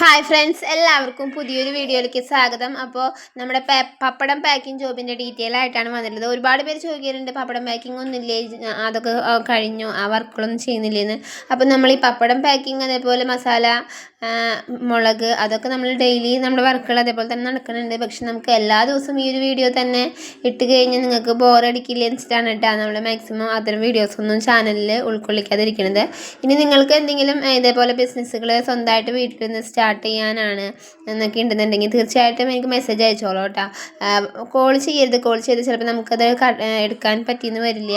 Hi friends എല്ലാവർക്കും പുതിയൊരു വീഡിയോയിലേക്ക് സ്വാഗതം. അപ്പോൾ നമ്മുടെ പപ്പടം പാക്കിംഗ് ജോബിന്റെ ഡീറ്റെയിൽ ആയിട്ടാണ് വന്നിട്ടുള്ളത്. ഒരുപാട് പേര് ചോദിക്കാറുണ്ട് പപ്പടം പാക്കിംഗ് ഒന്നുമില്ലേ? അതൊക്കെ കഴിഞ്ഞു? ആ വർക്കുകളൊന്നും ചെയ്യുന്നില്ലേന്ന്. അപ്പോൾ നമ്മൾ ഈ പപ്പടം പാക്കിംഗ് അതേപോലെ മസാല മുളക് അതൊക്കെ നമ്മൾ ഡെയിലി നമ്മുടെ വർക്കുകൾ അതേപോലെ തന്നെ നടക്കുന്നുണ്ട്. പക്ഷെ നമുക്ക് എല്ലാ ദിവസവും ഈ ഒരു വീഡിയോ തന്നെ ഇട്ട് കഴിഞ്ഞാൽ നിങ്ങൾക്ക് ബോറടിക്കില്ല എന്ന് വെച്ചിട്ടാണ് കേട്ടോ നമ്മൾ മാക്സിമം അത്തരം വീഡിയോസൊന്നും ചാനലിൽ ഉൾക്കൊള്ളിക്കാതിരിക്കുന്നത് ഇനി നിങ്ങൾക്ക് എന്തെങ്കിലും ഇതേപോലെ ബിസിനസ്സുകൾ സ്വന്തമായിട്ട് വീട്ടിൽ നിന്ന് സ്റ്റാർട്ട് ചെയ്യാനാണ് എന്നൊക്കെ ഉണ്ടെന്നുണ്ടെങ്കിൽ തീർച്ചയായിട്ടും എനിക്ക് മെസ്സേജ് അയച്ചോളൂ കേട്ടോ. കോൾ ചെയ്യരുത്. കോൾ ചെയ്ത് ചിലപ്പോൾ നമുക്കത് എടുക്കാൻ പറ്റിയെന്ന് വരില്ല.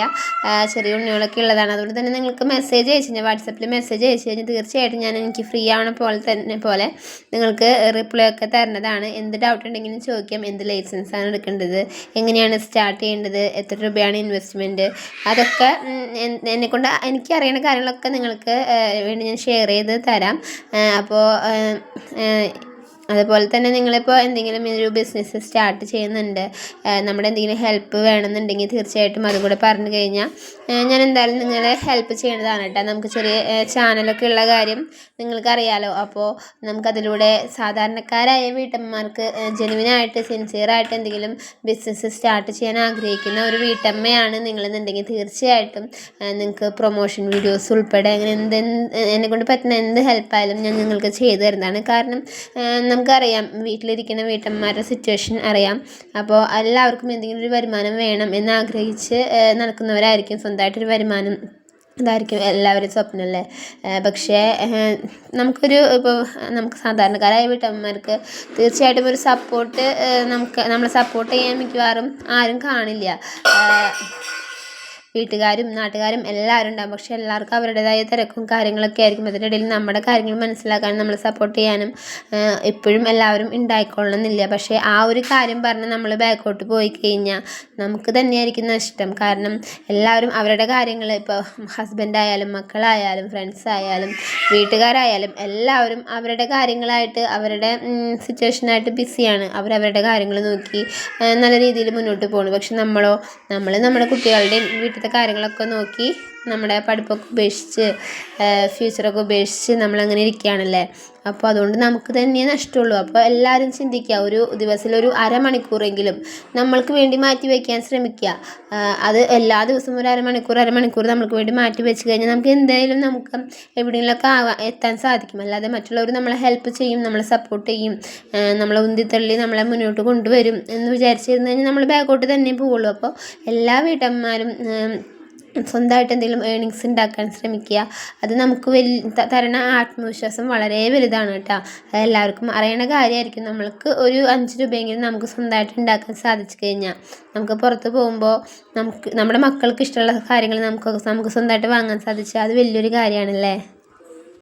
ചെറിയ ഉണ്ണികളൊക്കെ ഉള്ളതാണ്. അതുകൊണ്ട് തന്നെ നിങ്ങൾക്ക് മെസ്സേജ് അയച്ചു കഴിഞ്ഞാൽ വാട്സപ്പിൽ മെസ്സേജ് അയച്ചു കഴിഞ്ഞാൽ തീർച്ചയായിട്ടും ഞാൻ എനിക്ക് ഫ്രീ ആവണ പോലെ തന്നെ പോലെ നിങ്ങൾക്ക് റിപ്ലൈ ഒക്കെ തരുന്നതാണ്. എന്ത് ഡൗട്ട് ഉണ്ടെങ്കിലും ചോദിക്കാം. എന്ത് ലൈസൻസ് ആണ് എടുക്കേണ്ടത്? എങ്ങനെയാണ് സ്റ്റാർട്ട് ചെയ്യേണ്ടത്? എത്ര രൂപയാണ് ഇൻവെസ്റ്റ്മെന്റ് അതൊക്കെ എന്നെ കൊണ്ട് എനിക്ക് അറിയുന്ന കാര്യങ്ങളൊക്കെ നിങ്ങൾക്ക് വേണ്ടി ഞാൻ ഷെയർ ചെയ്ത് തരാം. അപ്പോൾ അതുപോലെ തന്നെ നിങ്ങളിപ്പോൾ എന്തെങ്കിലും ഒരു ബിസിനസ് സ്റ്റാർട്ട് ചെയ്യുന്നുണ്ട് നമ്മുടെ എന്തെങ്കിലും ഹെൽപ്പ് വേണമെന്നുണ്ടെങ്കിൽ തീർച്ചയായിട്ടും അതും കൂടെ പറഞ്ഞു കഴിഞ്ഞാൽ ഞാൻ എന്തായാലും നിങ്ങളെ ഹെൽപ്പ് ചെയ്യേണ്ടതാണ് കേട്ടോ. നമുക്ക് ചെറിയ ചാനലൊക്കെ ഉള്ള കാര്യം നിങ്ങൾക്കറിയാലോ. അപ്പോൾ നമുക്കതിലൂടെ സാധാരണക്കാരായ വീട്ടമ്മമാർക്ക് ജെനുവിനായിട്ട് സിൻസിയറായിട്ട് എന്തെങ്കിലും ബിസിനസ് സ്റ്റാർട്ട് ചെയ്യാൻ ആഗ്രഹിക്കുന്ന ഒരു വീട്ടമ്മയാണ് നിങ്ങളെന്നുണ്ടെങ്കിൽ തീർച്ചയായിട്ടും നിങ്ങൾക്ക് പ്രൊമോഷൻ വീഡിയോസ് ഉൾപ്പെടെ അങ്ങനെ എന്ത് എന്നെ കൊണ്ട് പറ്റുന്ന എന്ത് ഹെൽപ്പായാലും ഞാൻ നിങ്ങൾക്ക് ചെയ്തു തരുന്നതാണ്. കാരണം നമുക്കറിയാം. വീട്ടിലിരിക്കുന്ന വീട്ടമ്മമാരുടെ സിറ്റുവേഷൻ അറിയാം. അപ്പോൾ എല്ലാവർക്കും എന്തെങ്കിലും ഒരു വരുമാനം വേണം എന്ന് ആഗ്രഹിച്ച് നടക്കുന്നവരായിരിക്കും. സ്വന്തമായിട്ടൊരു വരുമാനം ഇതായിരിക്കും എല്ലാവരും സ്വപ്നമല്ലേ പക്ഷേ നമുക്കൊരു ഇപ്പോൾ നമുക്ക് സാധാരണക്കാരായ വീട്ടമ്മമാർക്ക് തീർച്ചയായിട്ടും ഒരു സപ്പോർട്ട് നമുക്ക് നമ്മളെ സപ്പോർട്ട് ചെയ്യാൻ മിക്കവാറും ആരും കാണില്ല. വീട്ടുകാരും നാട്ടുകാരും എല്ലാവരും ഉണ്ടാകും പക്ഷെ എല്ലാവർക്കും അവരുടേതായ തിരക്കും കാര്യങ്ങളൊക്കെ ആയിരിക്കും. അതിനിടയിൽ നമ്മുടെ കാര്യങ്ങൾ മനസ്സിലാക്കാനും നമ്മളെ സപ്പോർട്ട് ചെയ്യാനും എപ്പോഴും എല്ലാവരും ഉണ്ടായിക്കൊള്ളണമെന്നില്ല. പക്ഷേ ആ ഒരു കാര്യം പറഞ്ഞ് നമ്മൾ ബാക്കോട്ട് പോയി കഴിഞ്ഞാൽ നമുക്ക് തന്നെയായിരിക്കും നഷ്ടം. കാരണം എല്ലാവരും അവരുടെ കാര്യങ്ങൾ ഇപ്പോൾ ഹസ്ബൻഡായാലും മക്കളായാലും ഫ്രണ്ട്സ് ആയാലും വീട്ടുകാരായാലും എല്ലാവരും അവരുടെ കാര്യങ്ങളായിട്ട് അവരുടെ സിറ്റുവേഷനായിട്ട് ബിസിയാണ് അവരവരുടെ കാര്യങ്ങൾ നോക്കി നല്ല രീതിയിൽ മുന്നോട്ട് പോകുന്നു പക്ഷെ നമ്മളോ നമ്മൾ നമ്മുടെ കുട്ടികളുടെയും വീട്ടിലത്തെ കാര്യങ്ങളൊക്കെ നോക്കി നമ്മുടെ പഠിപ്പൊക്കെ ഉപേക്ഷിച്ച് ഫ്യൂച്ചറൊക്കെ ഉപേക്ഷിച്ച് നമ്മളങ്ങനെ ഇരിക്കുകയാണല്ലേ? അപ്പോൾ അതുകൊണ്ട് നമുക്ക് തന്നെ നഷ്ടമുള്ളൂ. അപ്പോൾ എല്ലാവരും ചിന്തിക്കുക ഒരു ദിവസത്തിലൊരു അരമണിക്കൂറെങ്കിലും നമ്മൾക്ക് വേണ്ടി മാറ്റി വയ്ക്കാൻ ശ്രമിക്കുക. അത് എല്ലാ ദിവസവും ഒരു അരമണിക്കൂർ അരമണിക്കൂർ നമുക്ക് വേണ്ടി മാറ്റി വെച്ച് കഴിഞ്ഞാൽ നമുക്ക് എന്തായാലും നമുക്ക് എവിടെയെങ്കിലുമൊക്കെ എത്താൻ സാധിക്കും. അല്ലാതെ മറ്റുള്ളവർ നമ്മളെ ഹെൽപ്പ് ചെയ്യും നമ്മളെ സപ്പോർട്ട് ചെയ്യും നമ്മളെ ഉന്തിത്തള്ളി നമ്മളെ മുന്നോട്ട് കൊണ്ടുവരും എന്ന് വിചാരിച്ചിരുന്നു കഴിഞ്ഞാൽ നമ്മൾ ബാക്കോട്ട് തന്നെ പോവുള്ളൂ. അപ്പോൾ എല്ലാ വീട്ടമ്മമാരും സ്വന്തമായിട്ട് എന്തെങ്കിലും ഏണിങ്സ് ഉണ്ടാക്കാൻ ശ്രമിക്കുക. അത് നമുക്ക് വലിയ തരണ ആത്മവിശ്വാസം വളരെ വലുതാണ് കേട്ടോ. എല്ലാവർക്കും അറിയണ കാര്യമായിരിക്കും നമ്മൾക്ക് ഒരു അഞ്ച് രൂപയെങ്കിലും നമുക്ക് സ്വന്തമായിട്ട് ഉണ്ടാക്കാൻ സാധിച്ചു കഴിഞ്ഞാൽ നമുക്ക് പുറത്ത് പോകുമ്പോൾ നമുക്ക് നമ്മുടെ മക്കൾക്ക് ഇഷ്ടമുള്ള കാര്യങ്ങൾ നമുക്ക് നമുക്ക് സ്വന്തമായിട്ട് വാങ്ങാൻ സാധിച്ചാൽ അത് വലിയൊരു കാര്യമാണല്ലേ